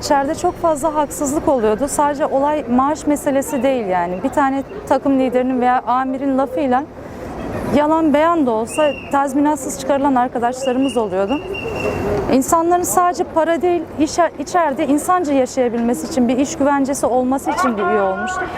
içeride çok fazla haksızlık oluyordu. Sadece olay maaş meselesi değil yani. Bir tane takım liderinin veya amirin lafıyla yalan beyan da olsa tazminatsız çıkarılan arkadaşlarımız oluyordu. İnsanların sadece para değil, içeride insanca yaşayabilmesi için, bir iş güvencesi olması için bir üye olmuştuk.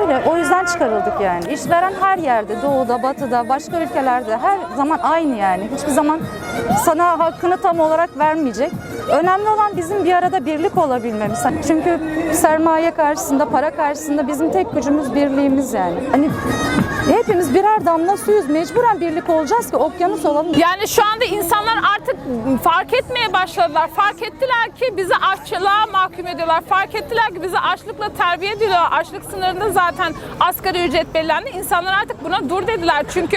Öyle, o yüzden çıkarıldık yani. İşveren her yerde, doğuda, batıda, başka ülkelerde her zaman aynı yani. Hiçbir zaman sana hakkını tam olarak vermeyecek. Önemli olan bizim bir arada birlik olabilmemiz. Çünkü sermaye karşısında, para karşısında bizim tek gücümüz birliğimiz yani. Hani hepimiz birer damla suyuz. Mecburen birlik olacağız ki okyanus olalım. Yani şu anda insanlar artık fark etmeye başladılar. Fark ettiler ki bizi açlığa mahkum ediyorlar. Fark ettiler ki bizi açlıkla terbiye ediyorlar. Açlık sınırında zaten asgari ücret belirlendi. İnsanlar artık buna dur dediler. Çünkü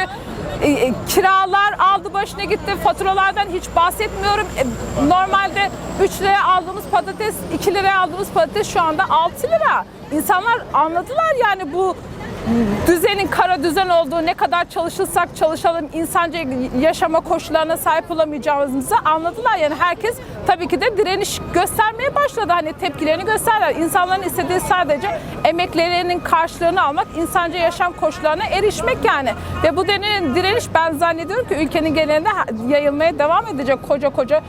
e, e, kiralar aldı başına gitti. Faturalardan hiç bahsetmiyorum. E, normalde 3 liraya aldığımız patates, 2 liraya aldığımız patates şu anda 6 lira. İnsanlar anladılar yani bu düzenin kara düzen olduğu, ne kadar çalışırsak çalışalım insanca yaşama koşullarına sahip olamayacağımızı anladılar. Yani herkes tabii ki de direniş göstermeye başladı. Hani tepkilerini gösterdiler. İnsanların istediği sadece emeklerinin karşılığını almak, insanca yaşam koşullarına erişmek yani. Ve bu denen direniş ben zannediyorum ki ülkenin genelinde yayılmaya devam edecek koca koca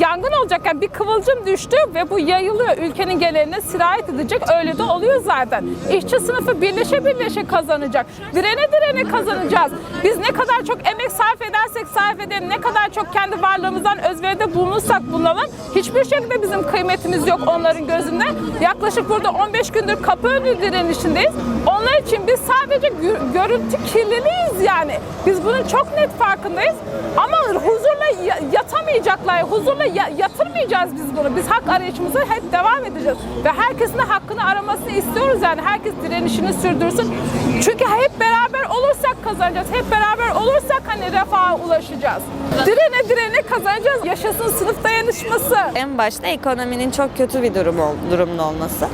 yangın olacak. Yani bir kıvılcım düştü ve bu yayılıyor. Ülkenin geneline sirayet edecek. Öyle de oluyor zaten. İşçi sınıfı birleşe birleşe kazanacak. Direne direne kazanacağız. Biz ne kadar çok emek sarf edersek sarf edelim, ne kadar çok kendi varlığımızdan özveride bulunursak bulunalım hiçbir şekilde bizim kıymetimiz yok onların gözünde. Yaklaşık burada 15 gündür kapı önü direnişindeyiz. Onlar için biz sadece gö- görüntü kirliliğiz yani. Biz bunun çok net farkındayız. Ama huzurla ya- yatamayacaklar, huzurla ya- yatırmayacağız biz bunu. Biz hak arayışımıza hep devam edeceğiz. Ve herkesin de hakkını aramasını istiyoruz yani. Herkes direnişini sürdürsün. Çünkü hep beraber olursak kazanacağız. Hep beraber olursak hani refaha ulaşacağız. Direne direne kazanacağız. Yaşasın sınıf dayanışması. En başta ekonominin çok kötü bir durum ol, durumda olması,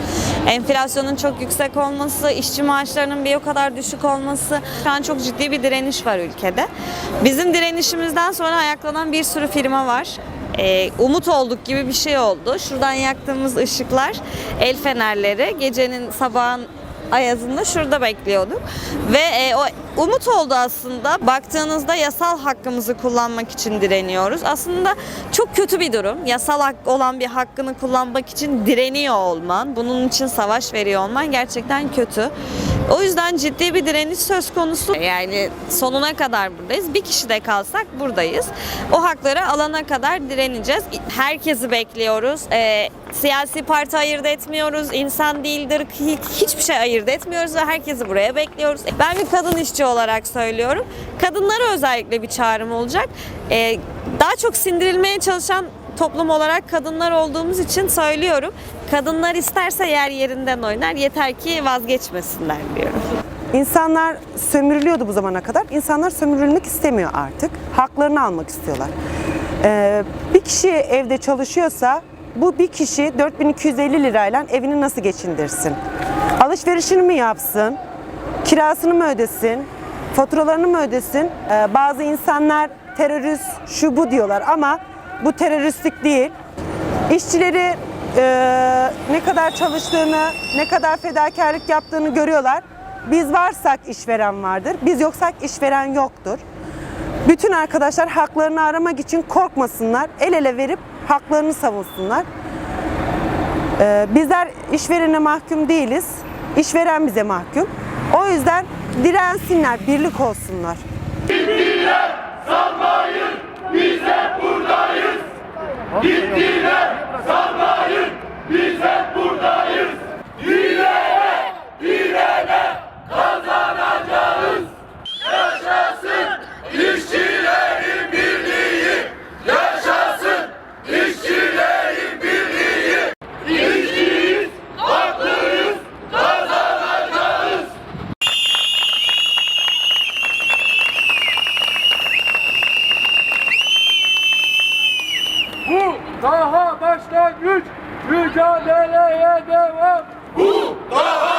enflasyonun çok yüksek olması, işçi maaşlarının bir o kadar düşük olması. Şu an çok ciddi bir direniş var ülkede. Bizim direnişimizden sonra ayaklanan bir sürü firma var. Ee, umut olduk gibi bir şey oldu. Şuradan yaktığımız ışıklar, el fenerleri, gecenin sabahın ayazında şurada bekliyorduk. Ve e, o umut oldu aslında. Baktığınızda yasal hakkımızı kullanmak için direniyoruz. Aslında çok kötü bir durum. Yasal hak olan bir hakkını kullanmak için direniyor olman, bunun için savaş veriyor olman gerçekten kötü. O yüzden ciddi bir direniş söz konusu. Yani sonuna kadar buradayız. Bir kişi de kalsak buradayız. O hakları alana kadar direneceğiz. Herkesi bekliyoruz. Ee, siyasi parti ayırt etmiyoruz. İnsan değildir. hi- Hiçbir şey ayırt etmiyoruz ve herkesi buraya bekliyoruz. Ben bir kadın işçi olarak söylüyorum. Kadınlara özellikle bir çağrım olacak. Ee, daha çok sindirilmeye çalışan toplum olarak kadınlar olduğumuz için söylüyorum. Kadınlar isterse yer yerinden oynar. Yeter ki vazgeçmesinler diyorum. İnsanlar sömürülüyordu bu zamana kadar. İnsanlar sömürülmek istemiyor artık. Haklarını almak istiyorlar. Ee, bir kişi evde çalışıyorsa bu bir kişi 4250 lirayla evini nasıl geçindirsin? Alışverişini mi yapsın? Kirasını mı ödesin? Faturalarını mı ödesin? Ee, bazı insanlar terörist şu bu diyorlar ama bu teröristlik değil. İşçileri e, ne kadar çalıştığını, ne kadar fedakarlık yaptığını görüyorlar. Biz varsak işveren vardır, biz yoksak işveren yoktur. Bütün arkadaşlar haklarını aramak için korkmasınlar, el ele verip haklarını savunsunlar. Ee, bizler işverene mahkum değiliz, işveren bize mahkum. O yüzden dirensinler, birlik olsunlar. Bu başlangıç mücadeleye devam. Bu daha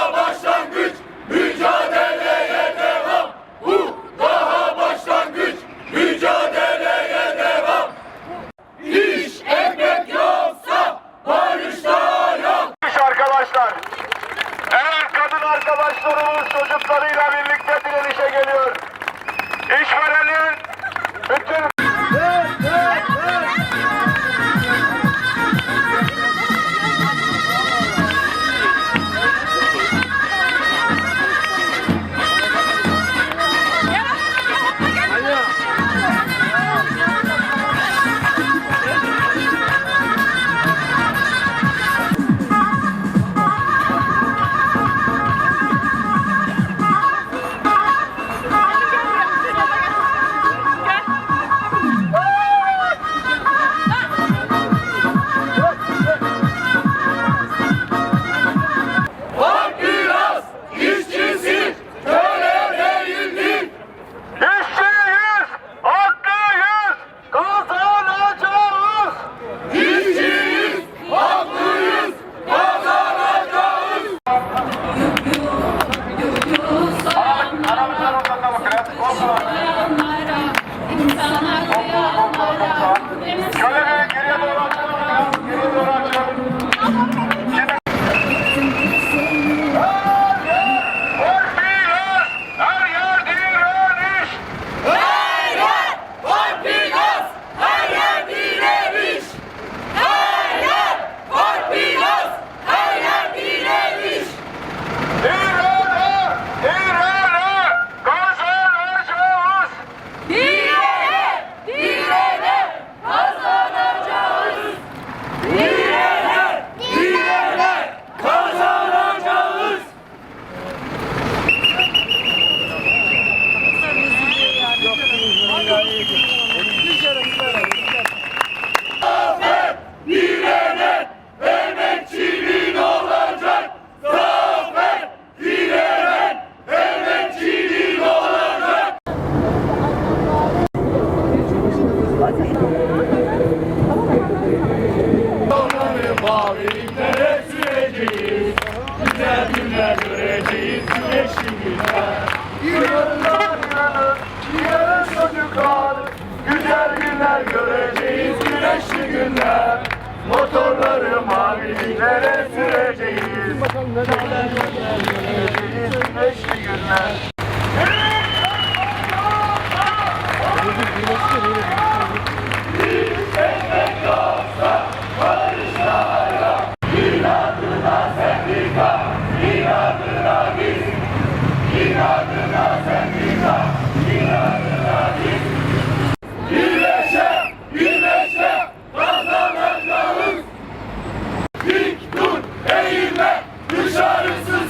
maviliklere süreceğiz. Güzel günler göreceğiz, güneşli günler. Birleşe, birleşe kazanacağız. Dik dur, eğilme, dışarısı